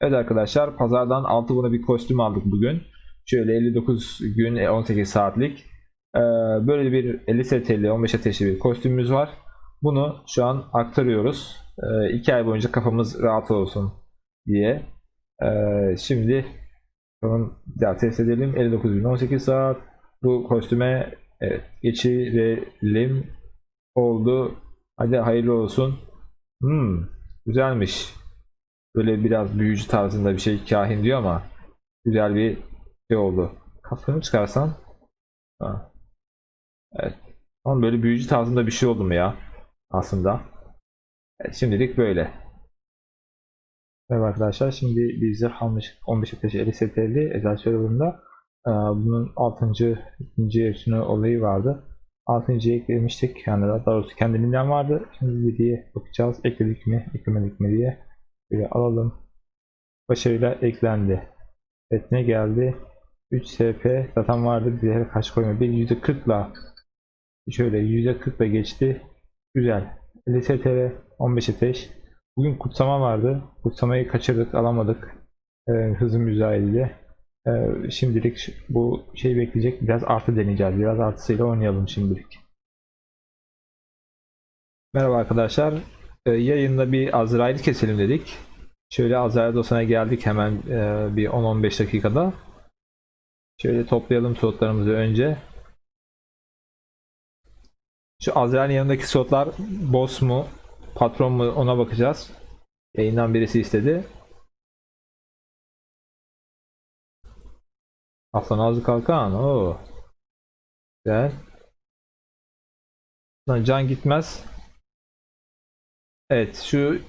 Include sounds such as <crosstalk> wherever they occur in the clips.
Evet arkadaşlar pazardan 6 buna bir kostüm aldık bugün. Şöyle 59 gün e, 18 saatlik. Ee, böyle bir 50 STL 15 ateşli bir kostümümüz var. Bunu şu an aktarıyoruz. 2 ay boyunca kafamız rahat olsun diye. Ee, şimdi bir daha test edelim. 59 gün 18 saat. Bu kostüme evet, geçirelim. Oldu. Hadi hayırlı olsun. Hmm, güzelmiş. Böyle biraz büyücü tarzında bir şey kahin diyor ama güzel bir şey oldu. Kafanı çıkarsan ha. Evet. Ama böyle büyücü tarzında bir şey oldu mu ya? Aslında. Evet, şimdilik böyle. Merhaba arkadaşlar. Şimdi almış 15 ateşi 50 STL'li özel serverında. Bunun 6. ikinci üstüne olayı vardı. 6.yı eklemiştik. Yani daha doğrusu kendiliğinden vardı. Şimdi 7'ye bakacağız. Ekledik mi, eklemedik mi diye. Böyle alalım. Başarıyla eklendi. Evet ne geldi? 3 SP zaten vardı. Diğer kaç koyma. Bir %40 la şöyle %40 ile geçti. Güzel. 50 STR 15 ateş. Bugün kutsama vardı. Kutsamayı kaçırdık, alamadık. Ee, hızım müzayede. Ee, şimdilik bu şey bekleyecek. Biraz artı deneyeceğiz. Biraz artısıyla oynayalım şimdilik. Merhaba arkadaşlar. Ee, yayında bir Azrail keselim dedik. Şöyle Azrail dosana geldik hemen e, bir 10-15 dakikada. Şöyle toplayalım slotlarımızı önce. Şu Azrail'in yanındaki slotlar boss mu, patron mu ona bakacağız. Yayından birisi istedi. Aslan ağzı kalkan. Oo. Güzel. Can gitmez. Evet şu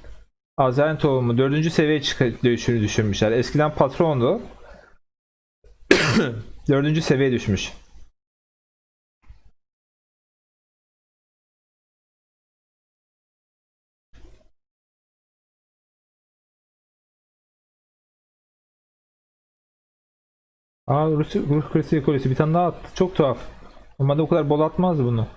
Azrail tohumu dördüncü seviyeye çıkardığını düşünmüşler. Eskiden patrondu. <coughs> dördüncü seviyeye düşmüş. Aa Rus, Rus Kulesi bir tane daha attı. Çok tuhaf. Normalde o kadar bol atmazdı bunu.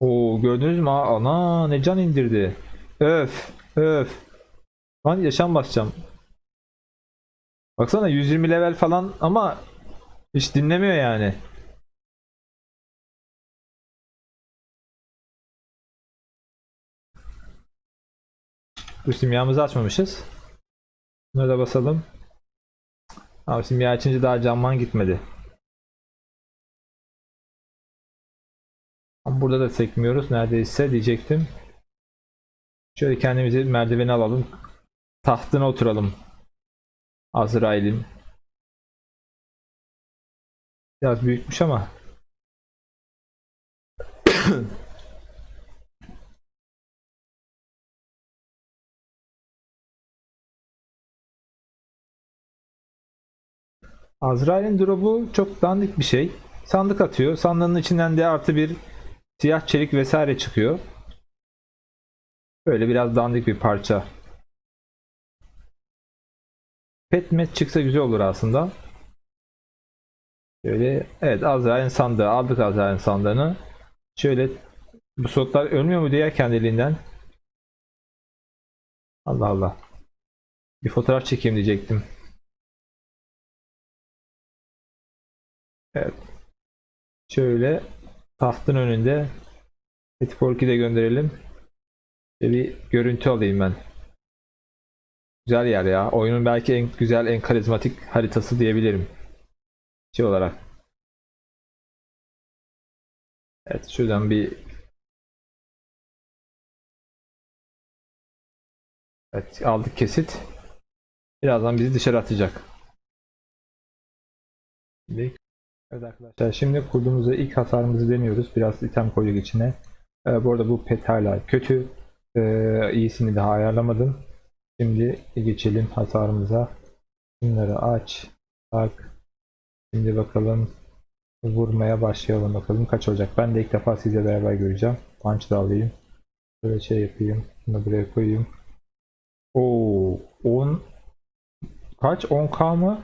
Oo gördünüz mü? Ana ne can indirdi. Öf öf. Lan yaşam basacağım. Baksana 120 level falan ama hiç dinlemiyor yani. Bu simyamızı açmamışız. Bunları da basalım. Abi simya açınca daha camman gitmedi. Ama burada da sekmiyoruz neredeyse diyecektim. Şöyle kendimizi merdiveni alalım. Tahtına oturalım. Azrail'in. Biraz büyükmüş ama. <coughs> Azrail'in drop'u çok dandik bir şey. Sandık atıyor. Sandığın içinden de artı bir siyah çelik vesaire çıkıyor. Böyle biraz dandik bir parça. Pet met çıksa güzel olur aslında. Şöyle evet Azrail'in sandığı aldık Azrail'in sandığını. Şöyle bu slotlar ölmüyor mu diye kendiliğinden. Allah Allah. Bir fotoğraf çekeyim diyecektim. Evet. Şöyle tahtın önünde Petpork'i de gönderelim. Şöyle bir görüntü alayım ben. Güzel yer ya. Oyunun belki en güzel, en karizmatik haritası diyebilirim. Şey olarak. Evet şuradan bir Evet aldık kesit. Birazdan bizi dışarı atacak. Şimdi Evet arkadaşlar şimdi kurduğumuzda ilk hasarımızı deniyoruz. Biraz item koyduk içine. Ee, bu arada bu pet hala kötü. Ee, iyisini daha ayarlamadım. Şimdi geçelim hasarımıza. Bunları aç. Bak. Şimdi bakalım. Vurmaya başlayalım bakalım kaç olacak. Ben de ilk defa sizle beraber göreceğim. Punch da alayım. Böyle şey yapayım. Bunu buraya koyayım. Oo, 10 kaç? 10k mı?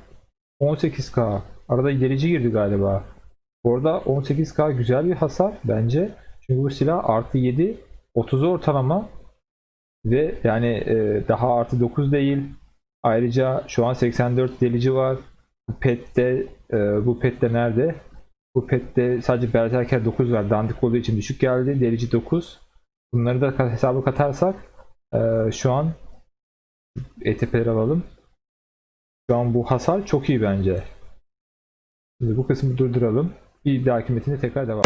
18k. Arada ilerici girdi galiba. Bu arada 18k güzel bir hasar bence. Çünkü bu silah artı 7 30 ortalama Ve yani e, daha artı 9 değil. Ayrıca şu an 84 delici var. Bu pette e, bu pette nerede? Bu pette sadece Berserker 9 var. Dandik olduğu için düşük geldi. Delici 9. Bunları da hesaba katarsak e, şu an ETP'leri alalım. Şu an bu hasar çok iyi bence. Şimdi bu kısmı durduralım. Bir dahaki metinde tekrar devam.